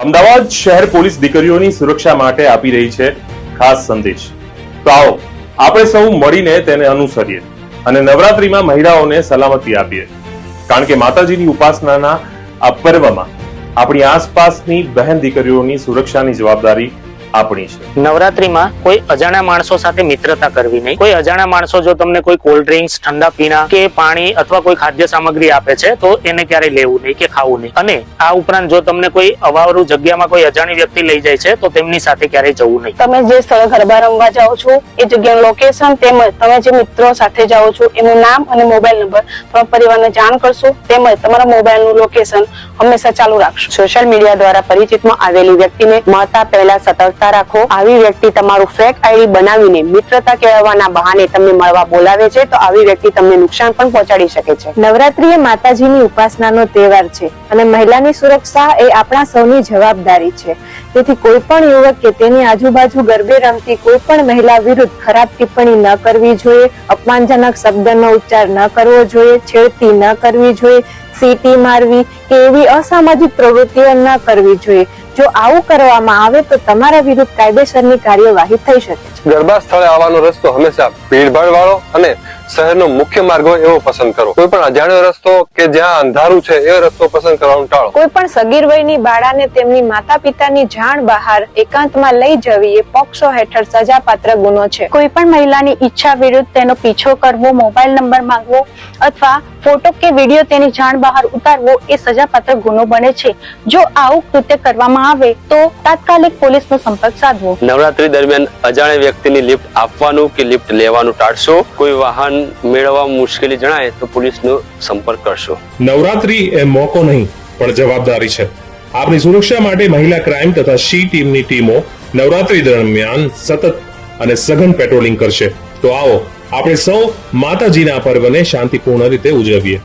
અમદાવાદ શહેર પોલીસ દીકરીઓની સુરક્ષા માટે આપી રહી છે ખાસ સંદેશ. તો આવો, આપણે સૌ મળીને તેને અનુસરીએ અને નવરાત્રીમાં મહિલાઓને સલામતી આપીએ. કારણ કે માતાજીની ઉપાસનાના આ પર્વમાં આપણી આસપાસની બહેન દીકરીઓની સુરક્ષાની જવાબદારી આપણી છે. નવરાત્રીમાં કોઈ અજાણ્યા માણસો સાથે મિત્રતા કરવી નહીં. કોઈ અજાણ્યા માણસો જો તમને કોઈ કોલ્ડ ડ્રિંક્સ ઠંડા પીણા કે પાણી અથવા કોઈ ખાદ્ય સામગ્રી આપે છે તો એને ક્યારેય લેવું નહીં કે ખાવું નહીં. અને આ ઉપરાંત જો તમને કોઈ અવાવરું જગ્યામાં કોઈ અજાણી વ્યક્તિ લઈ જાય છે તો તેમની સાથે ક્યારેય જવું નહીં. તમે જે સ્થળે ગરબા રમવા જાઓ છો એ જગ્યાનું લોકેશન તેમજ તમે જે મિત્રો સાથે જાઓ છો એનું નામ અને મોબાઈલ નંબર તમારા પરિવારને જાણ કરશો તેમજ તમારા મોબાઈલનું લોકેશન હંમેશા ચાલુ રાખશો. સોશિયલ મીડિયા દ્વારા પરિચિતમાં આવેલી વ્યક્તિને મળતા પહેલા સતર્કતા રાખો. આવી વ્યક્તિ તમારું ફેક આઈડી બનાવીને મિત્રતા કેળવવાના બહાને તમને મળવા બોલાવે છે, તો આવી વ્યક્તિ તમને નુકસાન પણ પહોંચાડી શકે છે. નવરાત્રી એ માતાજીની ઉપાસનાનો તહેવાર છે અને મહિલાની સુરક્ષા એ આપણા સૌની જવાબદારી છે. તેથી કોઈ પણ યુવક કે તેની આજુબાજુ ગરબે રમતી કોઈ પણ મહિલા વિરુદ્ધ ખરાબ ટિપ્પણી ન કરવી જોઈએ, અપમાનજનક શબ્દનો ઉચ્ચાર ન કરવો જોઈએ, છેડતી ન કરવી જોઈએ, સીટી મારવી કે એવી અસામાજિક પ્રવૃત્તિઓ ન કરવી જોઈએ. જો આવું કરવામાં આવે તો તમારા વિરુદ્ધ કાયદેસરની કાર્યવાહી થઈ શકે છે. ગરબા સ્થળે આવવાનો રસ્તો હંમેશા ભીડભાડ વાળો અને શહેરનો મુખ્ય માર્ગ હોય એવો પસંદ કરો. કોઈ પણ અજાણ્યો રસ્તો કે જ્યાં અંધારું છે એ રસ્તો પસંદ કરવાનું ટાળો. કોઈ પણ સગીર વયની બાળાને તેમની માતા પિતાની જાણ બહાર એકાંતમાં લઈ જવી એ પોક્સો હેઠળ સજાપાત્ર ગુનો છે. કોઈ પણ મહિલાની ઈચ્છા વિરુદ્ધ તેનો પીછો કરવો મોબાઈલ નંબર માંગવો અથવા ફોટો કે વીડિયો તેની જાણ બહાર ઉતારવો એ સજાપાત્ર ગુનો બને છે. જો આવું કૃત્ય કરવામાં આવે તો તાત્કાલિક પોલીસનો સંપર્ક સાધવો. નવરાત્રી દરમિયાન અજાણ્યા વ્યક્તિની લિફ્ટ આપવાનું કે લિફ્ટ લેવાનું ટાળશો? કોઈ વાહન મેળવવા મુશ્કેલી જણાય તો પોલીસનો સંપર્ક કરશો. નવરાત્રી એ મોકો નહીં, પણ જવાબદારી છે. આપની સુરક્ષા માટે મહિલા ક્રાઇમ તથા શી ટીમની ટીમો નવરાત્રી દરમિયાન સતત અને સઘન પેટ્રોલિંગ કરશે. તો આવો, આપણે સૌ માતાજીના પર્વને શાંતિપૂર્ણ રીતે ઉજવીએ.